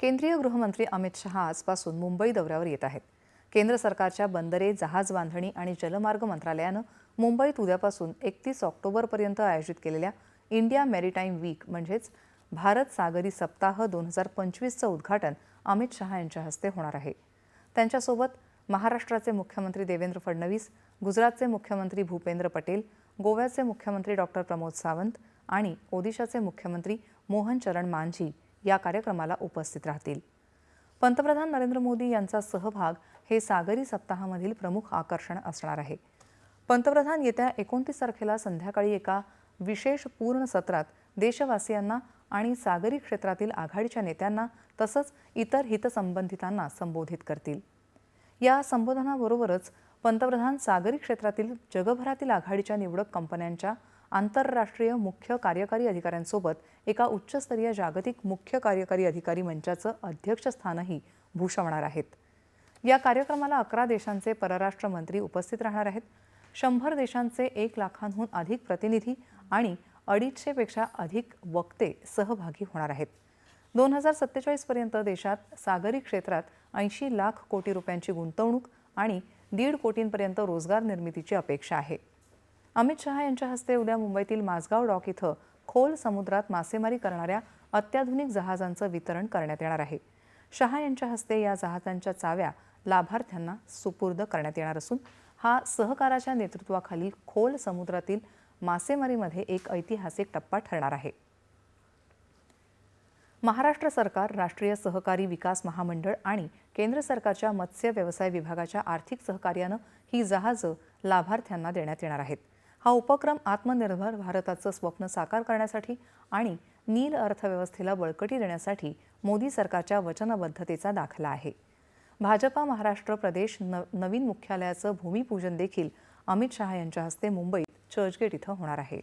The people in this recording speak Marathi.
केंद्रीय गृहमंत्री अमित शहा आजपासून मुंबई दौऱ्यावर येत आहेत. केंद्र सरकारच्या बंदरे जहाज बांधणी आणि जलमार्ग मंत्रालयानं मुंबईत उद्यापासून एकतीस ऑक्टोबरपर्यंत आयोजित केलेल्या इंडिया मेरीटाईम वीक म्हणजेच भारत सागरी सप्ताह दोन हजार पंचवीसचं उद्घाटन अमित शहा यांच्या हस्ते होणार आहे. त्यांच्यासोबत महाराष्ट्राचे मुख्यमंत्री देवेंद्र फडणवीस गुजरातचे मुख्यमंत्री भूपेंद्र पटेल गोव्याचे मुख्यमंत्री डॉक्टर प्रमोद सावंत आणि ओदिशाचे मुख्यमंत्री मोहन चरण मांझी या कार्यक्रमाला उपस्थित राहतील. पंतप्रधान नरेंद्र मोदी यांचा सहभाग हे सागरी सप्ताहामधील प्रमुख आकर्षण असणार आहे. पंतप्रधान येत्या एकोणतीस तारखेला संध्याकाळी एका विशेष पूर्ण सत्रात देशवासियांना आणि सागरी क्षेत्रातील आघाडीच्या नेत्यांना तसंच इतर हितसंबंधितांना संबोधित करतील. या संबोधनाबरोबरच पंतप्रधान सागरी क्षेत्रातील जगभरातील आघाडीच्या निवडक कंपन्यांच्या आंतरराष्ट्रीय मुख्य कार्यकारी अधिकाऱ्यांसोबत एका उच्चस्तरीय जागतिक मुख्य कार्यकारी अधिकारी मंचाचं अध्यक्षस्थानही भूषवणार आहेत. या कार्यक्रमाला अकरा देशांचे परराष्ट्र मंत्री उपस्थित राहणार आहेत. शंभर देशांचे एक लाखांहून अधिक प्रतिनिधी आणि अडीचशेपेक्षा अधिक वक्ते सहभागी होणार आहेत. दोन हजार सत्तेचाळीसपर्यंत देशात सागरी क्षेत्रात ऐंशी लाख कोटी रुपयांची गुंतवणूक आणि दीड कोटींपर्यंत रोजगार निर्मितीची अपेक्षा आहे. अमित शहा यांच्या हस्ते उद्या मुंबईतील माझगाव डॉक इथं खोल समुद्रात मासेमारी करणाऱ्या अत्याधुनिक जहाजांचं वितरण करण्यात येणार आहे. शहा यांच्या हस्ते या जहाजांच्या चाव्या लाभार्थ्यांना सुपूर्द करण्यात येणार असून हा सहकाराच्या नेतृत्वाखालील खोल समुद्रातील मासेमारीमध्ये एक ऐतिहासिक टप्पा ठरणार आहे. महाराष्ट्र सरकार राष्ट्रीय सहकारी विकास महामंडळ आणि केंद्र सरकारच्या मत्स्य व्यवसाय विभागाच्या आर्थिक सहकार्यानं ही जहाजं लाभार्थ्यांना देण्यात येणार आहेत. हा उपक्रम आत्मनिर्भर भारताचं स्वप्न साकार करण्यासाठी आणि नील अर्थव्यवस्थेला बळकटी देण्यासाठी मोदी सरकारच्या वचनबद्धतेचा दाखला आहे. भाजपा महाराष्ट्र प्रदेश न नवीन मुख्यालयाचं भूमिपूजन देखील अमित शहा यांच्या हस्ते मुंबईत चर्चगेट इथं होणार आहे.